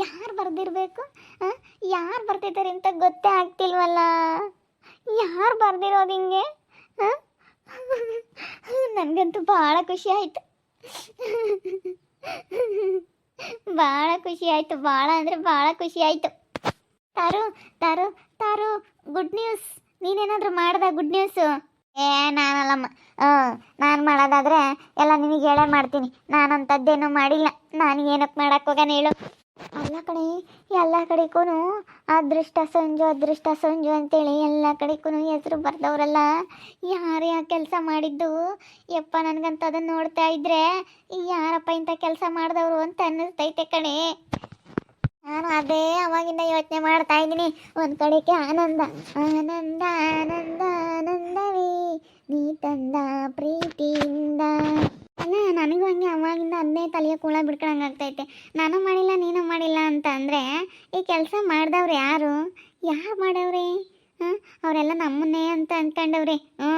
ಯಾರು ಬರ್ದಿರ್ಬೇಕು ಯಾರು ಬರ್ತಿದ್ದಾರೆ ಅಂತ ಗೊತ್ತೇ ಆಗ್ತಿಲ್ವಲ್ಲ? ಯಾರು ಬರ್ದಿರೋದು ಹಿಂಗೆ ನನಗಂತೂ ಭಾಳ ಖುಷಿ ಆಯಿತು. ಭಾಳ ಖುಷಿ ಆಯಿತು ಭಾಳ ಅಂದರೆ ಭಾಳ ಖುಷಿ ಆಯಿತು. ತಾರು ತಾರು ತಾರು ಗುಡ್ ನ್ಯೂಸ್ ನೀನೇನಾದರೂ ಮಾಡ್ದೆ ಗುಡ್ ನ್ಯೂಸು ಏ, ನಾನಲ್ಲಮ್ಮ. ಹ್ಞೂ ನಾನು ಮಾಡೋದಾದರೆ ಎಲ್ಲ ನಿನಗೆ ಹೇಳೇ ಮಾಡ್ತೀನಿ. ನಾನಂಥದ್ದೇನು ಮಾಡಿಲ್ಲ. ನಾನು ಏನಕ್ಕೆ ಮಾಡಕ್ಕೆ ಹೋಗಾನ ಹೇಳು. ಅಲ್ಲ ಕಡೆ ಎಲ್ಲ ಕಡೆಗೂ ಅದೃಷ್ಟ ಸಂಜು ಅದೃಷ್ಟ ಸಂಜು ಅಂತೇಳಿ ಎಲ್ಲ ಕಡೆಗೂ ಹೆಸರು ಬರ್ದವರಲ್ಲ. ಯಾರು ಯಾವ ಕೆಲಸ ಮಾಡಿದ್ದು? ಯಪ್ಪ, ನನಗಂತ ಅದನ್ನು ನೋಡ್ತಾ ಇದ್ರೆ ಯಾರಪ್ಪ ಇಂಥ ಕೆಲಸ ಮಾಡಿದವರು ಅಂತ ಅನ್ನಿಸ್ತೈತೆ ಕಣೆ. ನಾನು ಅದೇ ಅವಾಗಿಂದ ಯೋಚನೆ ಮಾಡ್ತಾ ಇದ್ದೀನಿ. ಒಂದು ಕಡೆಗೆ ಆನಂದ ಆನಂದ ಆನಂದ ಆನಂದವೇ ನೀ ತಂದ ನನಗೂ ಹಂಗೆ ಅವಾಗಿಂದ ಅದನ್ನೇ ತಲೆಯ ಕೂಳ ಬಿಡ್ಕೊಳಂಗೆ ಆಗ್ತೈತೆ. ನಾನು ಮಾಡಿಲ್ಲ, ನೀನು ಮಾಡಿಲ್ಲ ಅಂತ ಅಂದರೆ ಈ ಕೆಲಸ ಮಾಡಿದವ್ರು ಯಾರು? ಯಾರು ಮಾಡವ್ರಿ? ಹಾಂ ಅವರೆಲ್ಲ ನಮ್ಮನ್ನೇ ಅಂತ ಅಂದ್ಕೊಂಡವ್ರಿ ಹ್ಞೂ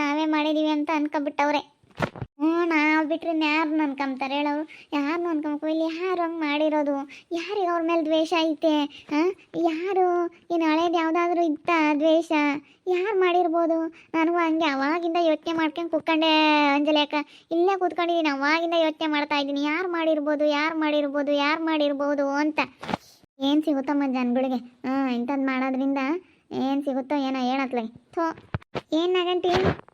ನಾವೇ ಮಾಡಿದೀವಿ ಅಂತ ಅನ್ಕೊಬಿಟ್ಟವ್ರೆ. ಹ್ಞೂ, ನಾವು ಬಿಟ್ರೆ ಯಾರು ಅನ್ಕೊಂತಾರೆ ಹೇಳೋರು ಯಾರು ಅನ್ಕೊಂಬೇಕು ಇಲ್ಲಿ ಯಾರು ಹಂಗೆ ಮಾಡಿರೋದು? ಯಾರಿಗೆ ಅವ್ರ ಮೇಲೆ ದ್ವೇಷ ಐತೆ? ಹಾಂ? ಯಾರು? ಇನ್ನು ಹಳೇದು ಯಾವುದಾದ್ರೂ ಇತ್ತ ದ್ವೇಷ? ಯಾರು ಮಾಡಿರ್ಬೋದು? ನನಗೂ ಹಂಗೆ ಅವಾಗಿಂದ ಯೋಚನೆ ಮಾಡ್ಕೊಂಡು ಕೂತ್ಕೊಂಡೆ ಅಂಜಲಿ ಅಕ್ಕ. ಇಲ್ಲೇ ಕೂತ್ಕೊಂಡಿದ್ದೀನಿ ಅವಾಗಿಂದ ಯೋಚನೆ ಮಾಡ್ತಾ ಇದ್ದೀನಿ. ಯಾರು ಮಾಡಿರ್ಬೋದು? ಯಾರು ಮಾಡಿರ್ಬೋದು? ಯಾರು ಮಾಡಿರ್ಬೋದು ಅಂತ. ಏನು ಸಿಗುತ್ತಮ್ಮ ಜನಗಳಿಗೆ? ಹಾಂ ಇಂಥದ್ದು ಮಾಡೋದ್ರಿಂದ ಏನು ಸಿಗುತ್ತೋ ಏನೋ ಹೇಳತ್ಲೆ. ಥೋ. ಏನಾಗಂಟಿ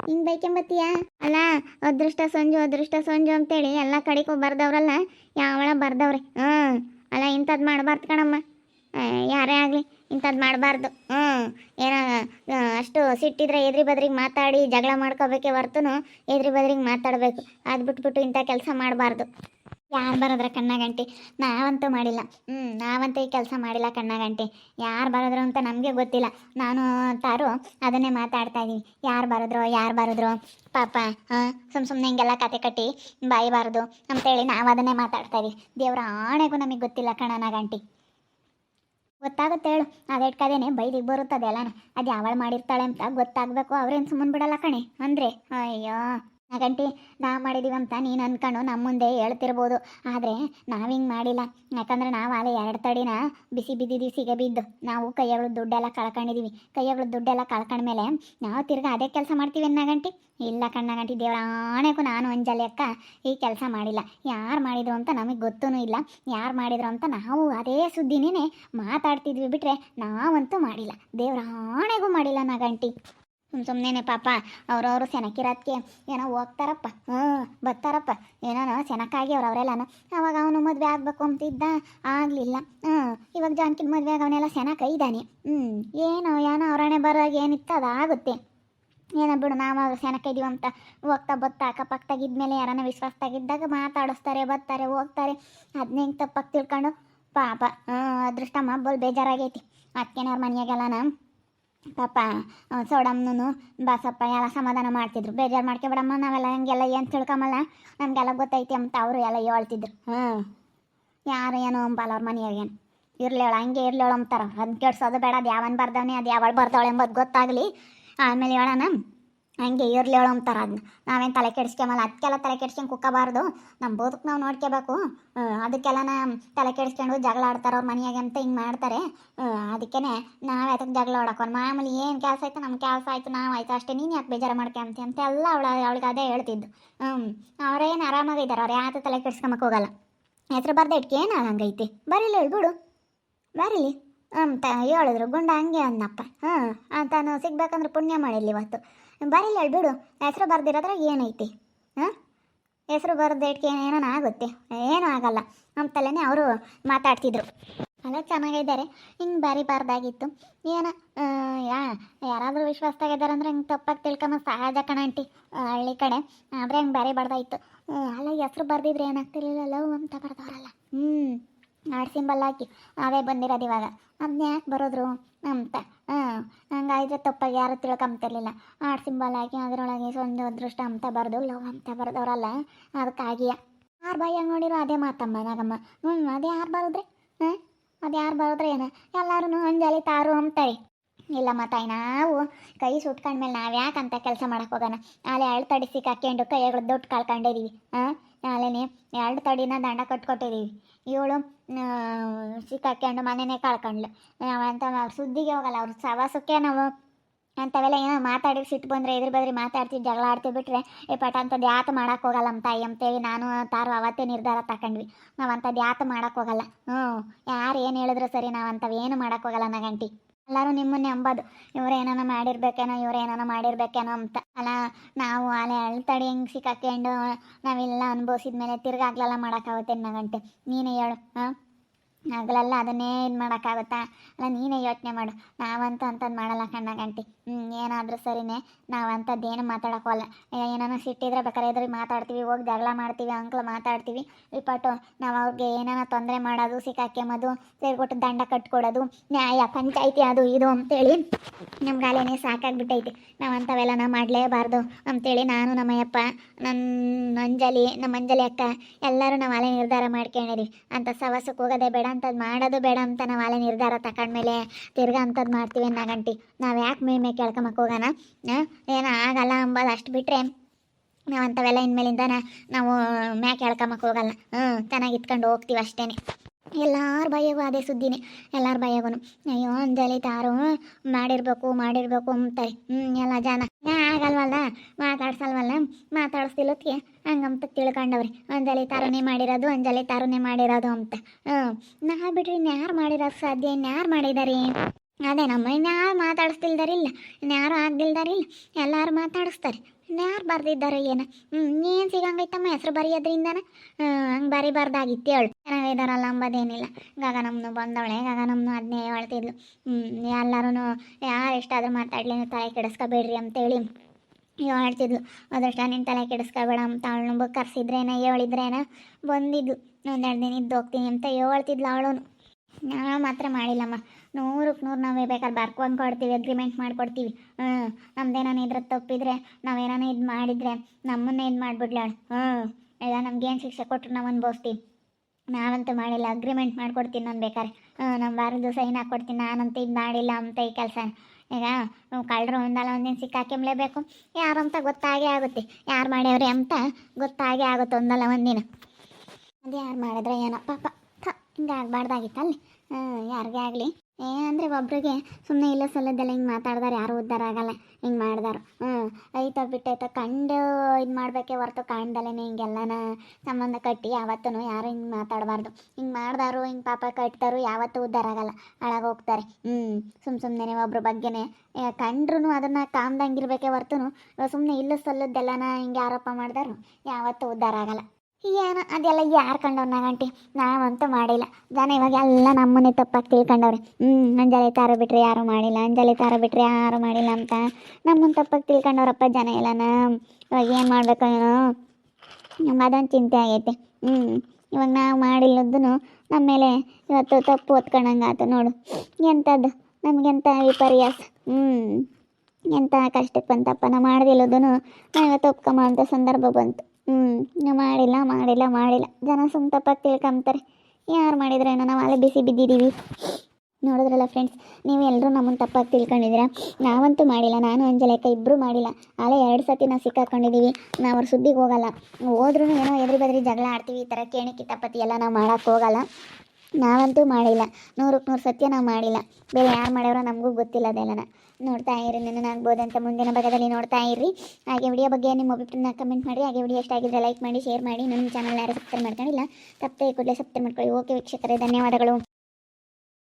ಹಿಂಗ್ ಬೈಕೆಂಬತ್ತೀಯ? ಅಲ್ಲ, ಅದೃಷ್ಟ ಸಂಜು ಅದೃಷ್ಟ ಸಂಜು ಅಂತೇಳಿ ಎಲ್ಲ ಕಡೆಗೂ ಬರ್ದವ್ರಲ್ಲ, ಯಾವಳ ಬರ್ದವ್ರೆ? ಹ್ಞೂ ಅಲ್ಲ ಇಂಥದ್ದು ಮಾಡಬಾರ್ದು ಕಣಮ್ಮ. ಯಾರೇ ಆಗಲಿ ಇಂಥದ್ದು ಮಾಡಬಾರ್ದು. ಹ್ಞೂ ಏನೋ ಅಷ್ಟು ಸಿಟ್ಟಿದ್ರೆ ಎದ್ರಿ ಬದ್ರಿಗೆ ಮಾತಾಡಿ ಜಗಳ ಮಾಡ್ಕೋಬೇಕೆ ಹೊರ್ತುನು ಎದ್ರಿ ಬದ್ರಿಗೆ ಮಾತಾಡಬೇಕು. ಅದು ಬಿಟ್ಬಿಟ್ಟು ಇಂಥ ಕೆಲಸ ಮಾಡಬಾರ್ದು. ಯಾರು ಬರೋದ್ರ ಕಣ್ಣಾಗಂಟಿ? ನಾವಂತೂ ಮಾಡಿಲ್ಲ. ಹ್ಞೂ ನಾವಂತೂ ಈ ಕೆಲಸ ಮಾಡಿಲ್ಲ ಕಣ್ಣಾಗಂಟಿ. ಯಾರು ಬರೋದ್ರು ಅಂತ ನಮಗೆ ಗೊತ್ತಿಲ್ಲ. ನಾನು ತಾರು ಅದನ್ನೇ ಮಾತಾಡ್ತಾ ಇದ್ದೀನಿ ಯಾರು ಬರೋದ್ರು ಯಾರು ಬರೋದ್ರು? ಪಾಪ, ಹಾಂ, ಸುಮ್ ಸುಮ್ಮನೆ ಹಿಂಗೆಲ್ಲ ಕತೆ ಕಟ್ಟಿ ಬಾಯಿಬಾರ್ದು ಅಂತೇಳಿ ನಾವು ಅದನ್ನೇ ಮಾತಾಡ್ತಾ ಇದೀವಿ. ದೇವ್ರ ಆಣೆಗೂ ನಮಗೆ ಗೊತ್ತಿಲ್ಲ ಕಣ್ಣನಾಗಂಟಿ ಗೊತ್ತಾಗುತ್ತೆ ಹೇಳು. ಅದೇಟ್ಕದೇನೆ ಬೈದಿಗೆ ಬರುತ್ತದೆ ಎಲ್ಲಾನು ಅದು ಯಾವಳು ಮಾಡಿರ್ತಾಳೆ ಅಂತ ಗೊತ್ತಾಗಬೇಕು. ಅವ್ರೇನು ಸುಮ್ಮನೆ ಬಿಡಲ್ಲ ಕಣೆ? ಅಂದರೆ? ಅಯ್ಯೋ. ಹಾಗಂಟಿ ನಾ ಮಾಡಿದೀವಿ ಅಂತ ನೀನು ಅಂದ್ಕೊಂಡು ನಮ್ಮ ಮುಂದೆ ಹೇಳ್ತಿರ್ಬೋದು. ಆದರೆ ನಾವು ಹಿಂಗೆ ಮಾಡಿಲ್ಲ. ಯಾಕಂದ್ರೆ ನಾವು ಅಲ್ಲೇ ಎರಡು ತಡಿನ ಬಿಸಿ ಬಿದ್ದಿದ್ದೀವಿ ಸಿಗೆ ಬಿದ್ದು, ನಾವು ಕೈಯಗಳು ದುಡ್ಡೆಲ್ಲ ಕಳ್ಕೊಂಡಿದ್ದೀವಿ ಕೈಯಗಳು ದುಡ್ಡೆಲ್ಲ ಕಳ್ಕೊಂಡ್ಮೇಲೆ ನಾವು ತಿರ್ಗಾ ಅದೇ ಕೆಲಸ ಮಾಡ್ತೀವಿ ನಗಂಟಿ? ಇಲ್ಲ ಕಣ್ಣಗಂಟಿ ದೇವರ ಆಣೆಗೂ ನಾನು ಅಂಜಲಿ ಅಕ್ಕ. ಈ ಕೆಲಸ ಮಾಡಿಲ್ಲ. ಯಾರು ಮಾಡಿದ್ರು ಅಂತ ನಮಗೆ ಗೊತ್ತೂ ಇಲ್ಲ. ಯಾರು ಮಾಡಿದ್ರು ಅಂತ ನಾವು ಅದೇ ಸುದ್ದಿನೇ ಮಾತಾಡ್ತಿದ್ವಿ ಬಿಟ್ಟರೆ ನಾವಂತೂ ಮಾಡಿಲ್ಲ. ದೇವರಾಣೆಗೂ ಮಾಡಿಲ್ಲ ನಾಗಂಟಿ. ಸುಮ್ಮನೆ ಪಾಪ. ಅವ್ರವರು ಸೆನಕಿರೋದಕ್ಕೆ ಏನೋ ಹೋಗ್ತಾರಪ್ಪ. ಹ್ಞೂ ಬರ್ತಾರಪ್ಪ. ಏನೋ ಸೆನಕ್ಕಾಗಿ ಅವ್ರವರೆಲ್ಲನ. ಅವಾಗ ಅವನು ಮದುವೆ ಆಗಬೇಕು ಅಂತಿದ್ದ? ಆಗಲಿಲ್ಲ. ಹ್ಞೂ ಇವಾಗ ಜಾನ್ಕಿನ ಮದುವೆ ಆಗ ಅವನೆಲ್ಲ ಸೆನಕ ಇದ್ದಾನೆ. ಹ್ಞೂ ಏನೋ ಏನೋ ಅವರಣೆ ಬರೋವಾಗ ಏನಿತ್ತು ಅದು ಆಗುತ್ತೆ. ಏನೋ ಬಿಡು, ನಾವು ಅವ್ರು ಸೆನಕ ಇದೀವಿ ಅಂತ ಹೋಗ್ತಾ ಬತ್ತಾ ಅಕ್ಕಪಕ್ಕದಾಗಿದ್ಮೇಲೆ ಯಾರನ್ನ ವಿಶ್ವಾಸದಾಗಿದ್ದಾಗ ಮಾತಾಡಿಸ್ತಾರೆ, ಬರ್ತಾರೆ, ಹೋಗ್ತಾರೆ. ಅದನ್ನ ತಪ್ಪಾಗಿ ತಿಳ್ಕೊಂಡು? ಪಾಪ. ಹ್ಞೂ ಅದೃಷ್ಟಮ್ಮ, ಬೋಲ್ ಬೇಜಾರಾಗೈತಿ. ಮನೆಯಾಗೆಲ್ಲ ಮನೆಯಾಗೆಲ್ಲನ? ಪಾಪ ಸೋಡಮ್ಮನೂ ಬಾಸಪ್ಪ ಎಲ್ಲ ಸಮಾಧಾನ ಮಾಡ್ತಿದ್ರು? ಬೇಜಾರು ಮಾಡ್ಕೊಬೇಡಮ್ಮ, ನಾವೆಲ್ಲ ಹಂಗೆಲ್ಲ ಏನು ತಿಳ್ಕೊಂಬಲ್ಲ ನಮಗೆಲ್ಲ ಗೊತ್ತೈತಿ ಅಂತ ಅವರು ಎಲ್ಲ ಹೇಳ್ತಿದ್ರು. ಹ್ಞೂ ಯಾರು ಏನೋ ಅಂಬಲ್ಲ ಅವ್ರ ಮನೆಯಾಗ ಏನು? ಇರ್ಲೇಳ ಹಂಗೆ ಇರ್ಲೇಳ ಅಂತಾರ ಅದು ಕೆಡ್ಸೋದು ಬೇಡ, ಅದು ಯಾವನ್ ಬರ್ದವನೇ, ಅದು ಯಾವಳು ಬರ್ದವಳೆ ಎಂಬುದು ಗೊತ್ತಾಗಲಿ. ಆಮೇಲೆ ಹೇಳೋಣ. ಹಂಗೆ ಇರ್ಲೇಳ ಅಂತಾರ ಅದನ್ನ ನಾವೇನು ತಲೆ ಕೆಡಿಸ್ಕೊಂಬಲ್ಲ. ಅದಕ್ಕೆಲ್ಲ ತಲೆ ಕೆಡ್ಸ್ಕೊಂಡು ಕುಕ್ಕಬಾರ್ದು. ನಮ್ಮ ಬದುಕು ನಾವು ನೋಡ್ಕೋಬೇಕು. ಅದಕ್ಕೆಲ್ಲ ತಲೆ ಕೆಡಿಸ್ಕೊಂಡು ಜಗಳ ಆಡ್ತಾರೆ ಅವ್ರ ಮನೆಯಾಗೆ ಅಂತ ಹಿಂಗೆ ಮಾಡ್ತಾರೆ. ಅದಕ್ಕೆ ನಾವು ಅದಕ್ಕೆ ಜಗಳ ಆಡೋಕೆ ಮಾಮೂಲಿ ಏನು ಕೆಲಸ ಆಯ್ತು ನಮ್ಮ ಕೆಲಸ ಆಯಿತು, ನಾವು ಆಯ್ತು, ಅಷ್ಟೇ ನೀನು ಯಾಕೆ ಬೇಜಾರು ಮಾಡ್ಕೊಂತಿ ಅಂತ ಎಲ್ಲ ಅವಳ, ಅವಳಿಗೆ ಅದೇ ಹೇಳ್ತಿದ್ದು. ಹ್ಞೂ ಅವ್ರೇನು ಆರಾಮಾಗಿದ್ದಾರೆ ಅವ್ರು ಯಾತು ತಲೆ ಕೆಡ್ಸ್ಕೊಂಬಕ್ಕೆ ಹೋಗಲ್ಲ. ಹೆಸರು ಬರ್ದೆ ಇಟ್ಕೆ ಏನು ಹಂಗೈತಿ ಬರೀಲಿ ಹೇಳ್ಬಿಡು ಬರೀಲಿ. ಅಂತ ಹೇಳಿದ್ರು. ಗುಂಡ ಹಂಗೆ ಅನ್ನಪ್ಪ ಹಾಂ ಅಂತಾನು ಸಿಗ್ಬೇಕಂದ್ರೆ ಪುಣ್ಯ ಮಾಡಿಲ್ಲ ಇವತ್ತು. ಬರೀಲಿ ಹೇಳ್ಬಿಡು. ಹೆಸರು ಬರ್ದಿರೋದ್ರೆ ಏನೈತಿ? ಹಾಂ? ಹೆಸರು ಬರ್ದೇಟ್ಗೆ ಏನೇನೋ ಆಗುತ್ತೆ? ಏನೂ ಆಗಲ್ಲ. ತಲೆನೇ ಅವರು ಮಾತಾಡ್ತಿದ್ರು. ಅಲ್ಲ ಚೆನ್ನಾಗಿದ್ದಾರೆ ಹಿಂಗೆ ಬರಿಬಾರ್ದಾಗಿತ್ತು ಏನೋ ಯಾ ಯಾರಾದರೂ ವಿಶ್ವಾಸದಾಗಿದ್ದಾರೆ ಅಂದರೆ ಹಿಂಗೆ ತಪ್ಪಾಗಿ ತಿಳ್ಕೊಂಬ ಸಹಜ ಕಣಂಟಿ ಹಳ್ಳಿ ಕಡೆ. ಆದರೆ ಹಿಂಗೆ ಬರಿಬಾರ್ದಾಯ್ತು ಆ, ಅಲ್ಲ ಹೆಸರು ಬರ್ದಿದ್ರೆ ಏನಾಗ್ತಿರ್ಲಿಲ್ಲ ಲವ್ ಅಂತ ಬರ್ದವ್ರಲ್ಲ. ಹ್ಞೂ ಆಡ್ ಸಿಂಬಲ್ ಹಾಕಿ. ನಾವೇ ಬಂದಿರೋದು ಇವಾಗ. ಅದನ್ನ ಯಾಕೆ ಬರೋದ್ರು? ಅಂತ. ಹಾಂ ಹಂಗಾಯ್ತು ತಪ್ಪಾಗಿ ಯಾರು ತಿಳ್ಕೊಂಬ್ತಿರ್ಲಿಲ್ಲ ಆಡ್ ಸಿಂಬಲ್ ಹಾಕಿ ಅದರೊಳಗೆ ಸೊಂದು ಅದೃಷ್ಟ ಅಂತ ಬರೆದು, ಲವ್ ಅಂತ ಬರೆದವರಲ್ಲ, ಅದಕ್ಕಾಗಿಯ. ಯಾರು ಬಾಯ ನೋಡಿರೋ ಅದೇ ಮಾತಮ್ಮ, ನಾಗಮ್ಮ. ಹ್ಞೂ ಅದೇ ಯಾರು ಬರೋದ್ರಿ? ಹಾಂ? ಅದು ಯಾರು ಬರೋದ್ರೆ ಏನು? ಎಲ್ಲರೂ ಅಂಜಲಿ ತಾರು ಅಂತಾರೆ ಇಲ್ಲಮ್ಮ ತಾಯಿ, ನಾವು ಕೈ ಸುಟ್ಕೊಂಡ್ಮೇಲೆ ನಾವು ಯಾಕಂತ ಕೆಲಸ ಮಾಡಕ್ಕೆ ಹೋಗೋಣ? ನಾಳೆ ಎರಡು ತಡಿ ಸಿಕ್ಕಾಕೊಂಡು ಕೈಗಳು ದುಡ್ಡು ಕಳ್ಕೊಂಡಿದ್ದೀವಿ ಹಾಂ? ನಾಳೆನೇ ಎರಡು ತಡಿನ ದಂಡ ಕಟ್ಕೊಟ್ಟಿದ್ದೀವಿ ಇವಳು ಸಿಕ್ಕಾಕೊಂಡು ಮನೆನೇ ಕಳ್ಕೊಂಡ್ಲು ಅಂತ ಅವ್ರ ಸುದ್ದಿಗೆ ಹೋಗಲ್ಲ, ಅವ್ರ ಸವಾಸಕ್ಕೆ ನಾವು ಅಂಥವೆಲ್ಲ ಏನೋ ಮಾತಾಡಿ ಸಿಟ್ಟು ಬಂದರೆ, ಎದುರು ಬದ್ರಿ ಮಾತಾಡ್ತೀವಿ, ಜಗಳ ಆಡ್ತೀವಿ ಬಿಟ್ಟರೆ ಏ ಪಟ, ಅಂಥದ್ದು ಯಾತು ಮಾಡಕ್ಕೆ ಹೋಗಲ್ಲ ನಮ್ಮ ತಾಯಿ ಅಂತೇಳಿ ನಾನು ತಾರು ಅವತ್ತೇ ನಿರ್ಧಾರ ತಗೊಂಡ್ವಿ ನಾವು ಅಂಥದ್ದು ಯಾತು ಮಾಡಕ್ಕೆ ಹೋಗಲ್ಲ. ಹ್ಞೂ ಯಾರು ಏನು ಹೇಳಿದ್ರು ಸರಿ ನಾವು ಅಂಥವು ಏನು ಮಾಡಕ್ಕೆ ಹೋಗಲ್ಲ ನಗಂಟಿ. ಎಲ್ಲರೂ ನಿಮ್ಮನ್ನೇ ಅಂಬೋದು. ಇವ್ರು ಏನಾನ ಮಾಡಿರ್ಬೇಕೇನೋ, ಇವ್ರು ಏನಾನ ಮಾಡಿರ್ಬೇಕೇನೋ ಅಂತ. ಅಲ್ಲ, ನಾವು ಅಲೆ ಅಳ್ತಡಿ ಹೆಂಗೆ ಸಿಕ್ಕಾಕೊಂಡು ನಾವೆಲ್ಲ ಅನುಭವಿಸಿದ ಮೇಲೆ ತಿರ್ಗಾಗ್ಲೆಲ್ಲ ಮಾಡೋಕ್ಕಾಗುತ್ತೆ ನಗಂಟೆ ನೀನೇ ಹೇಳು, ಹಾಂ? ಹಗಲೆಲ್ಲ ಅದನ್ನೇ ಇದು ಮಾಡೋಕ್ಕಾಗುತ್ತಾ? ಅಲ್ಲ, ನೀನೇ ಯೋಚನೆ ಮಾಡು. ನಾವಂತೂ ಅಂಥದ್ದು ಮಾಡಲ್ಲ ಕಣ್ಣಗಂಟಿ ಹ್ಞೂ ಏನಾದರೂ ಸರಿನೇ. ನಾವು ಅಂಥದ್ದೇನು ಮಾತಾಡೋಕ್ಕೋಲ್ಲ ಏನಾನ ಸಿಟ್ಟಿದ್ರೆ ಬೇಕಾದ್ರೆ ಎದುರಿಗೆ ಮಾತಾಡ್ತೀವಿ, ಹೋಗಿ ಜಗಳ ಮಾಡ್ತೀವಿ, ಅಂಕಲ್ ಮಾತಾಡ್ತೀವಿ. ವಿಪಟ್ಟು ನಾವು ಅವ್ರಿಗೆ ಏನಾನ ತೊಂದರೆ ಮಾಡೋದು ಸಿಕ್ಕಾಕ್ಯಂಬೋದು ಸೇರ್ಬಿಟ್ಟು ದಂಡ ಕಟ್ಕೊಡೋದು, ನ್ಯಾಯ, ಪಂಚಾಯಿತಿ ಅದು ಇದು ಅಂತೇಳಿ ನಮ್ಮ ಗಾಲೇನೆ ಸಾಕಾಗ್ಬಿಟ್ಟೈತಿ. ನಾವು ಅಂಥವೆಲ್ಲ ನಾವು ಮಾಡಲೇಬಾರ್ದು ಅಂತೇಳಿ ನಾನು ನಮ್ಮಯ್ಯಪ್ಪ ನನ್ನ ಅಂಜಲಿ ನಮ್ಮ ಅಂಜಲಿ ಅಕ್ಕ ಎಲ್ಲರೂ ನಾವು ಅಲೆ ನಿರ್ಧಾರ ಮಾಡ್ಕೊಂಡಿದ್ದೀವಿ ಅಂತ ಸವಸಕ್ಕೆ ಹೋಗೋದೇ ಬೇಡ. ಅಂಥದ್ದು ಮಾಡೋದು ಬೇಡ ಅಂತ ನಾವು ಆಲೆ ನಿರ್ಧಾರ ತಗೊಂಡ್ಮೇಲೆ ತಿರ್ಗಾ ಅಂಥದ್ದು ಮಾಡ್ತೀವಿ ನಗಂಟಿ ನಾವು ಯಾಕೆ ಮೇಮೆ ಕೇಳ್ಕೊಂಬಕ್ಕೆ ಹೋಗೋಣ? ಏನೋ ಆಗಲ್ಲ ಅಂಬೋದು ಅಷ್ಟು ಬಿಟ್ಟರೆ ನಾವು ಅಂಥವೆಲ್ಲ ಇನ್ಮೇಲಿಂದ ನಾವು ಮ್ಯಾಕ್ ಹೇಳ್ಕೊಂಬಕ್ಕೆ ಹೋಗಲ್ಲ. ಹ್ಞೂ ಚೆನ್ನಾಗಿ ಇಟ್ಕೊಂಡು ಹೋಗ್ತೀವಿ ಅಷ್ಟೇ ಎಲ್ಲಾರ ಭಯಗೂ ಅದೇ ಸುದ್ದಿನೇ. ಎಲ್ಲರ ಭಯಗೂ ಅಯ್ಯೋ, ಅಂಜಲಿ ತಾರು ಮಾಡಿರ್ಬೇಕು ಮಾಡಿರ್ಬೇಕು ಅಂತಾರೆ ಹ್ಞೂ ಎಲ್ಲ ಜನ. ಆಗಲ್ವಲ್ಲ? ಮಾತಾಡ್ಸಲ್ವಲ್ಲ? ಮಾತಾಡಿಸ್ತಿಲ್ಲತ್ಗೆ ಹಂಗಂತ ತಿಳ್ಕೊಂಡವ್ರಿ. ಅಂಜಲಿ ತಾರನೇ ಮಾಡಿರೋದು, ಅಂಜಲಿ ತಾರನೇ ಮಾಡಿರೋದು ಅಂತ. ಹ್ಞೂ. ನಾ ಬಿಡ್ರಿ ಇನ್ಯಾರು ಮಾಡಿರೋದು ಸಾಧ್ಯ? ಇನ್ಯಾರು ಮಾಡಿದಾರಿ? ಅದೇ ನಮ್ಮ ಇನ್ಯಾರು ಮಾತಾಡಿಸ್ತಿಲ್ದಾರಿಲ್ಲ ಇನ್ಯಾರು ಆಗ್ದಿಲ್ದಾರಿಲ್ಲ ಎಲ್ಲರೂ ಮಾತಾಡಿಸ್ತಾರೆ. ಇನ್ಯಾರು ಬರ್ದಿದ್ದಾರೆ ಏನು? ಹ್ಞೂ ಏನು ಸಿಗಂಗೈತಮ್ಮ ಹೆಸ್ರು ಬರೆಯೋದ್ರಿಂದನ? ಹಂಗೆ ಬರಿಬಾರ್ದಾಗಿತ್ತು ಹೇಳು. ಚೆನ್ನಾಗಿದಾರಲ್ಲ ಅಂಬೋದೇನಿಲ್ಲ. ಗಗನಮ್ನು ಬಂದವಳೆ, ಗಗನಮ್ನು ಅದನ್ನೇ ಹೇಳ್ತಿದ್ಲು. ಹ್ಞೂ ಎಲ್ಲರೂ ಯಾರು ಎಷ್ಟಾದರೂ ಮಾತಾಡಲಿ ತಲೆ ಕೆಡಿಸ್ಕೋಬೇಡ್ರಿ ಅಂತೇಳಿ. ಹೇಳ್ತಿದ್ಲು, ಅದಷ್ಟ ನಿನ್ನ ತಲೆ ಕೆಡಿಸ್ಕೊಬೇಡ ಅಂತ ಅವಳನ್ನ ಕರ್ಸಿದ್ರೇನ ಹೇಳಿದ್ರೇನ ಬಂದಿದ್ಲು, ಒಂದೆರಡು ದಿನ ಇದ್ದು ಹೋಗ್ತೀನಿ ಅಂತ ಹೇಳ್ತಿದ್ಲು ಅವಳು ನಾವು ಮಾತ್ರ ಮಾಡಿಲ್ಲಮ್ಮ ನೂರಕ್ಕೆ ನೂರು ನಾವೇ ಬೇಕಾದ್ರೆ ಬರ್ಕೊಂಡು ಕೊಡ್ತೀವಿ ಅಗ್ರಿಮೆಂಟ್ ಮಾಡಿಕೊಡ್ತೀವಿ. ಹ್ಞೂ ನಮ್ದೇನಾನ ಇದ್ರ ತಪ್ಪಿದ್ರೆ ನಾವೇನಾನ ಇದು ಮಾಡಿದರೆ ನಮ್ಮನ್ನೇ ಇದು ಮಾಡಿಬಿಡ್ಲಾಳು ಹ್ಞೂ ಎಲ್ಲ ನಮ್ಗೇನು ಶಿಕ್ಷೆ ಕೊಟ್ಟರು ನಾವು ಅನ್ಭವಿಸ್ತೀವಿ. ನಾವಂತೂ ಮಾಡಿಲ್ಲ ಅಗ್ರಿಮೆಂಟ್ ಮಾಡ್ಕೊಡ್ತೀನಿ ನಾನು ಬೇಕಾದ್ರೆ. ಹ್ಞೂ ನಮ್ಮ ಬಾರದು ಸೈನ್ ಹಾಕ್ಕೊಡ್ತೀನಿ ನಾನಂತೂ ಇದು ಮಾಡಿಲ್ಲ ಅಂತ ಈ ಕೆಲಸ ಈಗ ಕಳ್ಳರು ಒಂದಲ್ಲ ಒಂದಿನ ಯಾರು ಅಂತ ಗೊತ್ತಾಗೇ ಆಗುತ್ತೆ. ಯಾರು ಮಾಡ್ಯವ್ರಿ ಅಂತ ಗೊತ್ತಾಗೇ ಆಗುತ್ತೆ ಒಂದಲ್ಲ ಒಂದಿನ ಅದು ಯಾರು ಮಾಡಿದ್ರೆ ಏನೋ ಪಾಪ. ಥ, ಹಿಂಗೆ ಆಗಬಾರ್ದಾಗಿತ್ತಲ್ಲಿ. ಹ್ಞೂ ಯಾರಿಗೇ ಆಗಲಿ. ಏನಂದರೆ ಒಬ್ರಿಗೆ ಸುಮ್ಮನೆ ಇಲ್ಲ ಸಲ್ಲದಲ್ಲ ಹಿಂಗೆ ಮಾತಾಡ್ದಾರೆ, ಯಾರು ಉದ್ದಾರ ಆಗಲ್ಲ, ಹಿಂಗೆ ಮಾಡ್ದಾರು. ಹ್ಞೂ ಐತ ಬಿಟ್ಟೈತ ಕಂಡು ಇದು ಮಾಡಬೇಕೆ ಹೊರ್ತು ಕಾಣ್ದಲೇ ಹಿಂಗೆಲ್ಲನ ಸಂಬಂಧ ಕಟ್ಟಿ ಯಾವತ್ತೂ ಯಾರು ಹಿಂಗೆ ಮಾತಾಡಬಾರ್ದು. ಹಿಂಗೆ ಮಾಡ್ದಾರು, ಹಿಂಗೆ ಪಾಪ ಕಟ್ತಾರು ಯಾವತ್ತೂ ಉದ್ದಾರ ಆಗಲ್ಲ. ಹಾಳಾಗಿ ಹೋಗ್ತಾರೆ. ಹ್ಞೂ ಸುಮ್ಮ ಸುಮ್ಮನೆ ಒಬ್ರ ಬಗ್ಗೆನೇ. ಕಂಡ್ರೂ ಅದನ್ನು ಕಾಮ್ದಂಗಿರ್ಬೇಕೆ ಹೊರ್ತು ಸುಮ್ಮನೆ ಇಲ್ಲ ಸಲ್ಲದ್ದೆಲ್ಲನ ಹಿಂಗೆ ಆರೋಪ ಮಾಡ್ದಾರು, ಯಾವತ್ತೂ ಉದ್ದಾರ ಆಗಲ್ಲ. ಏನೋ? ಅದೆಲ್ಲ ಯಾರು ಕಂಡವ್ರು ನಾಗಂಟಿ ನಾವಂತೂ ಮಾಡಿಲ್ಲ. ಜನ ಇವಾಗ ಎಲ್ಲ ನಮ್ಮನ್ನೇ ತಪ್ಪಾಗಿ ತಿಳ್ಕೊಂಡವ್ರೆ. ಹ್ಞೂ ಅಂಜಲಿ ತಾರ ಬಿಟ್ರೆ ಯಾರು ಮಾಡಿಲ್ಲ, ಅಂಜಲಿ ತಾರ ಬಿಟ್ರೆ ಯಾರು ಮಾಡಿಲ್ಲ ಅಂತ. ನಮ್ಮನ್ನು ತಪ್ಪಾಗಿ ತಿಳ್ಕೊಂಡವ್ರಪ್ಪ ಜನ ಎಲ್ಲನ. ಇವಾಗ ಏನು ಮಾಡಬೇಕು ಏನೋ ನಮ್ಮ ಅದೊಂದು ಚಿಂತೆ ಆಗೈತೆ. ಹ್ಞೂ ಇವಾಗ ನಾವು ಮಾಡಿಲ್ಲದೂ ನಮ್ಮ ಮೇಲೆ ಇವತ್ತು ತಪ್ಪು ಆಯ್ತು ನೋಡು. ಎಂಥದ್ದು ನಮಗೆಂಥ ವಿಪರ್ಯಾಸ? ಹ್ಞೂ ಎಂಥ ಕಷ್ಟಕ್ಕೆ ಬಂತಪ್ಪ? ನಾವು ಮಾಡ್ದಿಲ್ಲದೂ ನಾವು ಇವತ್ತು ಒಪ್ಕೊಂಬ ಅಂತ ಸಂದರ್ಭ ಬಂತು. ಹ್ಞೂ ಮಾಡಿಲ್ಲ ಮಾಡಿಲ್ಲ ಮಾಡಿಲ್ಲ. ಜನ ಸುಮ್ ತಪ್ಪಾಗಿ ತಿಳ್ಕೊಂತಾರೆ ಯಾರು ಮಾಡಿದ್ರೇನೋ ನಾವು ಅಲ್ಲೇ ಬಿಸಿ ಬಿದ್ದಿದ್ದೀವಿ. ನೋಡಿದ್ರಲ್ಲ ಫ್ರೆಂಡ್ಸ್ ನೀವು ಎಲ್ಲರೂ ನಮ್ಮನ್ನು ತಪ್ಪಾಗಿ ತಿಳ್ಕೊಂಡಿದ್ದೀರಾ? ನಾವಂತೂ ಮಾಡಿಲ್ಲ, ನಾನು ಅಂಜಲೇಕ ಇಬ್ಬರೂ ಮಾಡಿಲ್ಲ. ಅಲ್ಲೇ ಎರಡು ಸತಿ ನಾವು ಸಿಕ್ಕಾಕೊಂಡಿದ್ದೀವಿ. ನಾವು ಅವ್ರ ಸುದ್ದಿಗೆ ಹೋಗಲ್ಲ. ಹೋದ್ರೂ ಏನೋ ಎದುರು ಬದ್ರಿ ಜಗಳ ಆಡ್ತೀವಿ ಈ ಥರ ಕೇಣಿಕಿ ತಪ್ಪತಿ ಎಲ್ಲ ನಾವು ಮಾಡೋಕ್ಕೆ ಹೋಗಲ್ಲ. ನಾವಂತೂ ಮಾಡಿಲ್ಲ. ನೂರಕ್ಕೆ ನೂರು ಸತ್ಯ ನಾವು ಮಾಡಿಲ್ಲ. ಬೇರೆ ಯಾರು ಮಾಡ್ಯಾರೋ ನಮಗೂ ಗೊತ್ತಿಲ್ಲ ಅದೆಲ್ಲನ. ನೋಡ್ತಾ ಇರಿ ಆಗ್ಬೋದು ಅಂತ ಮುಂದಿನ ಭಾಗದಲ್ಲಿ ನೋಡ್ತಾ ಇರ್ರಿ. ಹಾಗೆ ವಿಡಿಯೋ ಬಗ್ಗೆ ನಿಮ್ಮ ಅಭಿಪ್ರಾಯನ ಕಮೆಂಟ್ ಮಾಡಿ ಹಾಗೆ ವಿಡಿಯೋ ಎಷ್ಟಾಗಿದ್ರೆ ಲೈಕ್ ಮಾಡಿ ಶೇರ್ ಮಾಡಿ. ನಮ್ಮ ಚಾನಲ್ ಯಾರು ಸಬ್ಸ್ಕ್ರೈಬ್ ಮಾಡ್ಕೊಂಡಿಲ್ಲ, ತಪ್ಪದೆ ಕೂಡಲೇ ಸಬ್ಸ್ಕ್ರೈಬ್ ಮಾಡ್ಕೊಳ್ಳಿ. ಓಕೆ ವೀಕ್ಷಕರೇ, ಧನ್ಯವಾದಗಳು.